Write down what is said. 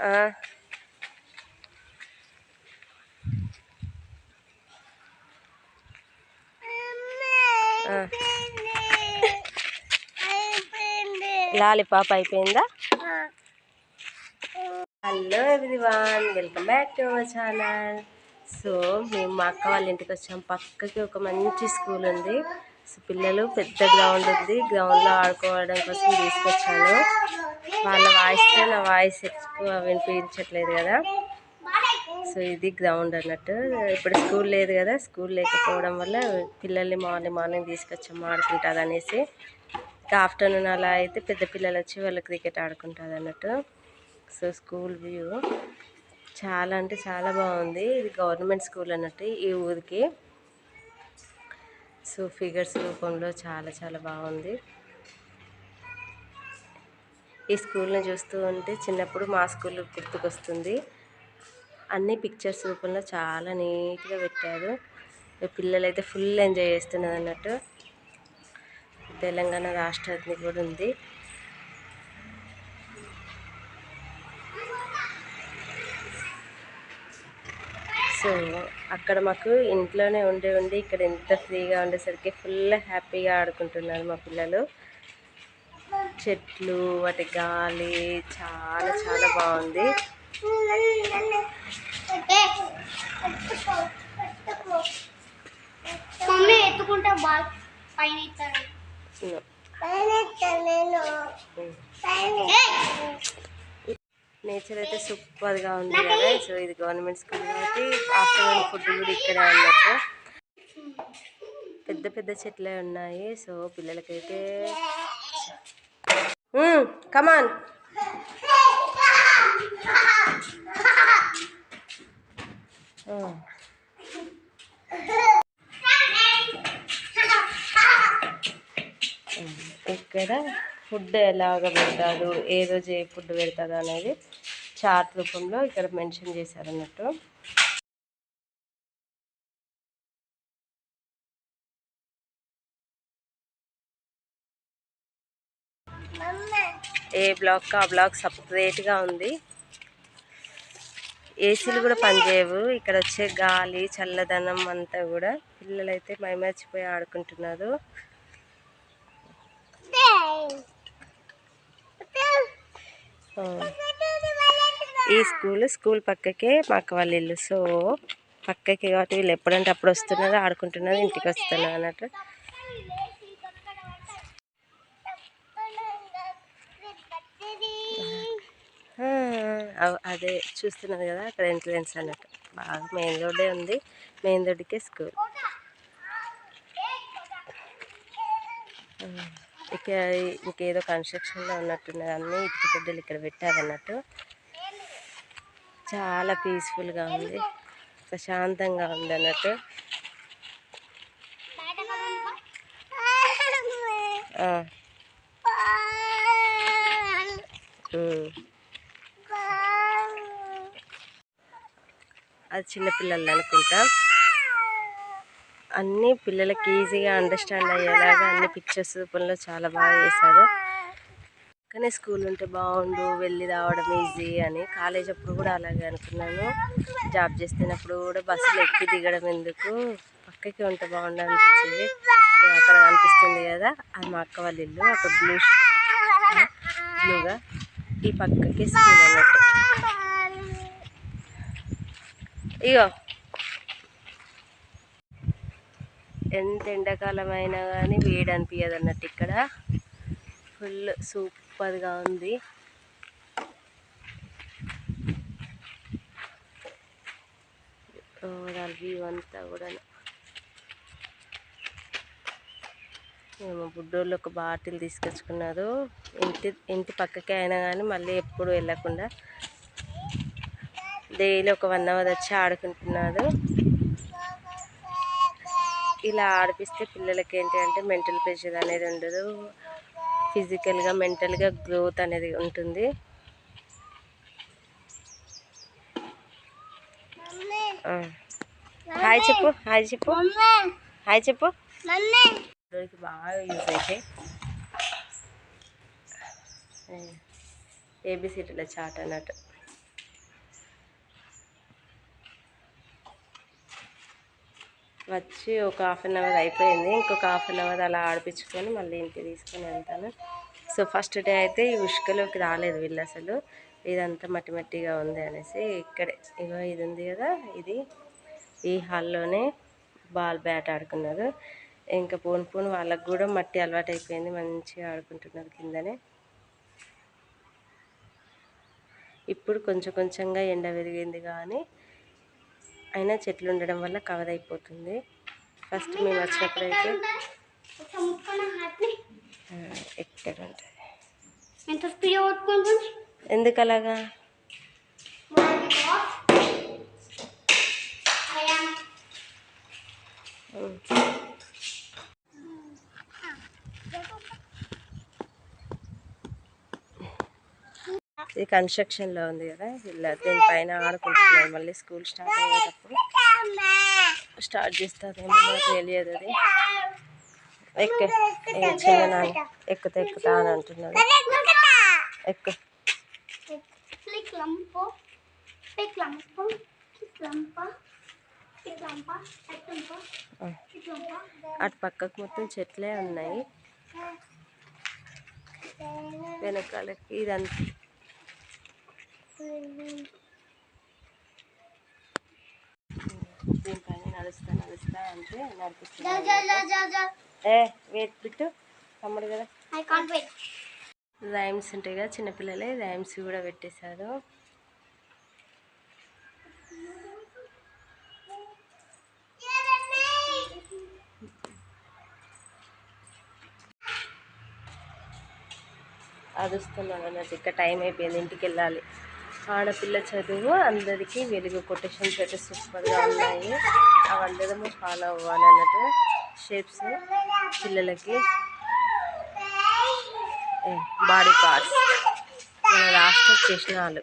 ఆ. లాలీపాప్ అయిపోయిందా? Hello everyone welcome back to our channel. So మేము మా అక్క వాళ్ళ ఇంటికి వచ్చాం. పక్కకి ఒక మంచి స్కూల్ ఉంది. సో పిల్లలు పెద్ద గ్రౌండ్ ఉంది. గ్రౌండ్లో ఆడుకోవడం కోసం తీసుకొచ్చాను. వాళ్ళ వాయిస్తో నా వాయిస్ ఎక్కువ వినిపించట్లేదు కదా. సో ఇది గ్రౌండ్ అన్నట్టు. ఇప్పుడు స్కూల్ లేదు కదా స్కూల్ లేకపోవడం వల్ల పిల్లల్ని మార్నింగ్ మార్నింగ్ తీసుకొచ్చాము ఆడుకుంటారు అనేసి ఇంకా ఆఫ్టర్నూన్ అలా అయితే పెద్ద పిల్లలు వచ్చి వాళ్ళు క్రికెట్ ఆడుకుంటారు అన్నట్టు సో స్కూల్ వ్యూ చాలా అంటే చాలా బాగుంది. ఇది గవర్నమెంట్ స్కూల్ అన్నట్టు ఈ ఊరికి. సో ఫిగర్స్ రూపంలో చాలా చాలా బాగుంది. ఈ స్కూల్ని చూస్తూ ఉంటే చిన్నప్పుడు మా స్కూల్ గుర్తుకొస్తుంది. అన్ని పిక్చర్స్ రూపంలో చాలా నీట్గా పెట్టారు. పిల్లలైతే ఫుల్ ఎంజాయ్ చేస్తున్నారు అన్నట్టు. తెలంగాణ రాష్ట్రాన్ని కూడా ఉంది. సో అక్కడ మాకు ఇంట్లోనే ఉండి ఉండి ఇక్కడ ఎంత ఫ్రీగా ఉండేసరికి ఫుల్ హ్యాపీగా ఆడుకుంటున్నారు మా పిల్లలు. చెట్లు వాటి గాలి చాలా చాలా బాగుంది. మమ్మీ ఎత్తుకుంటే బాల్ పైన ఇస్తాడు నేచర్ అయితే సూపర్గా ఉంది కదా. సో ఇది గవర్నమెంట్ స్కూల్ కాబట్టి ఆఫ్టర్నూన్ ఫుడ్ కూడా ఇక్కడే అన్నట్టు. పెద్ద పెద్ద చెట్లే ఉన్నాయి. సో పిల్లలకైతే కమాన్ ఇక్కడ ఫుడ్ ఎలాగ పెడతారు ఏ రోజు ఏ ఫుడ్ పెడతారు అనేది చార్ట్ రూపంలో ఇక్కడ మెన్షన్ చేశారు ఏ బ్లాక్ ఆ బ్లాక్ సపరేట్గా ఉంది. ఏసీలు కూడా పనిచేయవు. ఇక్కడ వచ్చే గాలి చల్లదనం అంతా కూడా పిల్లలైతే మైమర్చిపోయి ఆడుకుంటున్నారు. ఈ స్కూల్ స్కూల్ పక్కకే మా అక్క వాళ్ళ ఇల్లు. సో పక్కకి కాబట్టి వీళ్ళు ఎప్పుడంటే అప్పుడు వస్తున్నారు ఆడుకుంటున్నారు ఇంటికి వస్తున్నారు అన్నట్టు ఆ, అవ్- అదే చూస్తున్నారు కదా అక్కడ ఎంట్రన్స్ అన్నట్టు. బాగా మెయిన్ రోడ్డే ఉంది. మెయిన్ రోడ్డుకే స్కూల్. ఇక ఇంకేదో కన్స్ట్రక్షన్లో ఉన్నట్టున్నది అన్నీ ఇటుక పెద్దలు ఇక్కడ పెట్టారన్నట్టు. చాలా పీస్ఫుల్గా ఉంది. ప్రశాంతంగా ఉంది అన్నట్టు ఆ, ఉమ్. అది చిన్నపిల్లలు అనుకుంటా అన్ని పిల్లలకి ఈజీగా అండర్స్టాండ్ అయ్యేలాగా అన్ని పిక్చర్స్ రూపంలో చాలా బాగా చేశారు. కానీ స్కూల్ ఉంటే బాగుండు వెళ్ళి రావడం ఈజీ అని. కాలేజ్ అప్పుడు కూడా అలాగే అనుకున్నాను. జాబ్ చేస్తున్నప్పుడు కూడా బస్సులు ఎక్కి దిగడం ఎందుకు? పక్కకి ఉంటే బాగుండు అనిపించింది. అక్కడ కనిపిస్తుంది కదా అది మా అక్క వాళ్ళ ఇల్లు అక్కడ బ్లూ బ్లూగా ఈ పక్కకి స్కూల్ అన్నట్టు. ఇగో. ఎంత ఎండాకాలం అయినా కానీ వేడి అనిపించదు అన్నట్టు ఇక్కడ. ఫుల్ సూపర్గా ఉంది. ఓవరాల్ వ్యూ అంతా కూడా మేము బుడ్డోళ్ళు ఒక బాటిల్ తీసుకొచ్చుకున్నారు. ఇంటి ఇంటి పక్కకే అయినా కానీ మళ్ళీ ఎప్పుడు వెళ్ళకుండా డైలీ ఒక వన్ అవర్ వచ్చి ఆడుకుంటున్నారు ఇలా ఆడిపిస్తే పిల్లలకి ఏంటి అంటే మెంటల్ ప్రెషర్ అనేది ఉండదు. ఫిజికల్గా మెంటల్గా గ్రోత్ అనేది ఉంటుంది. హాయ్ చెప్పు హాయ్ చెప్పు. హాయ్ చెప్పు. బాగా యూజ్ అయితే. ఏబిసిటీల చాట్ అన్నట్టు. వచ్చి ఒక హాఫ్ అన్ అవర్ అయిపోయింది. ఇంకొక హాఫ్ అన్ అవర్ అలా ఆడిపించుకొని మళ్ళీ ఇంటికి తీసుకొని వెళ్తాను. సో ఫస్ట్ డే అయితే ఈ ఉష్కలోకి రాలేదు వీళ్ళు అసలు. ఇదంతా మట్టి మట్టిగా ఉంది అనేసి ఇక్కడే. ఇగో ఇది ఉంది కదా ఇది. ఈ హాల్లోనే బాల్ బ్యాట్ ఆడుకున్నారు. ఇంకా పోను పోను వాళ్ళకు కూడా మట్టి అలవాటు అయిపోయింది మంచిగా ఆడుకుంటున్నారు కిందనే. ఇప్పుడు కొంచెం కొంచెంగా ఎండ పెరిగింది కానీ అయినా చెట్లు ఉండడం వల్ల కవర్ అయిపోతుంది ఫస్ట్ మేము వచ్చినప్పుడు అయితే ఒక ముక్కన హాట్ని ఆ, ఎక్కడ ఉంటుంది ఎందుకు అలాగా ఉమ్. ఇది కన్స్ట్రక్షన్లో ఉంది కదా. ఇలా దీనిపైన ఆడుకుంటున్నారు మళ్ళీ స్కూల్ స్టార్ట్ అయ్యేటప్పుడు స్టార్ట్ చేస్తారేమో మనకు తెలియదు అది. ఎక్క చిన్న ఎక్కుతా ఎక్కుతా అని అంటున్నాడు. ఎక్కు. అటు పక్కకు మొత్తం చెట్లే ఉన్నాయి. వెనకాలకి ఇదంతా. దీనిపైన నడుస్తా నడుస్తా అంటే. ఏ వెయిట్ బిట్టు తమ్ముడు కదా. రైమ్స్ ఉంటాయి కదా చిన్నపిల్లలే రైమ్స్ కూడా పెట్టేశారు అదుస్తున్నాను అన్నట్టు ఇంకా టైం అయిపోయింది ఇంటికి వెళ్ళాలి ఆడపిల్ల చదువు అందరికీ వెలుగు కొటేషన్స్ అయితే సూపర్గా ఉన్నాయి. అవందరము ఫాలో అవ్వాలి అన్నట్టు షేప్స్ పిల్లలకి బాడీ పార్ట్స్ మన లాస్ట్ చేసిన వాళ్ళు.